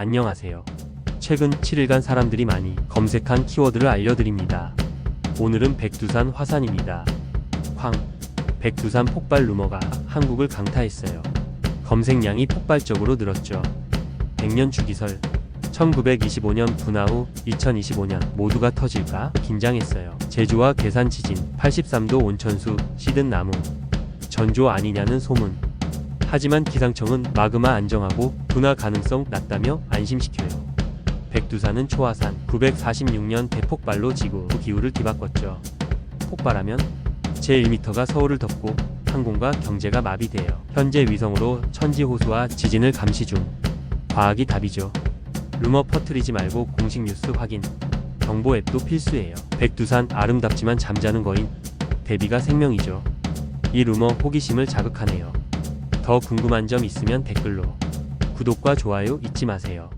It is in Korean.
안녕하세요. 최근 7일간 사람들이 많이 검색한 키워드를 알려드립니다. 오늘은 백두산 화산입니다. 황, 백두산 폭발 루머가 한국을 강타했어요. 검색량이 폭발적으로 늘었죠. 100년 주기설, 1925년 분화 후 2025년 모두가 터질까 긴장했어요. 제주와 괴산 지진, 83도 온천수, 시든 나무, 전조 아니냐는 소문. 하지만 기상청은 마그마 안정하고 분화 가능성 낮다며 안심시켜요. 백두산은 초화산 946년 대폭발로 지구 기후를 뒤바꿨죠. 폭발하면 제1m가 서울을 덮고 항공과 경제가 마비돼요. 현재 위성으로 천지 호수와 지진을 감시 중. 과학이 답이죠. 루머 퍼뜨리지 말고 공식 뉴스 확인. 정보 앱도 필수예요. 백두산 아름답지만 잠자는 거인. 대비가 생명이죠. 이 루머 호기심을 자극하네요. 더 궁금한 점 있으면 댓글로. 구독과 좋아요 잊지 마세요.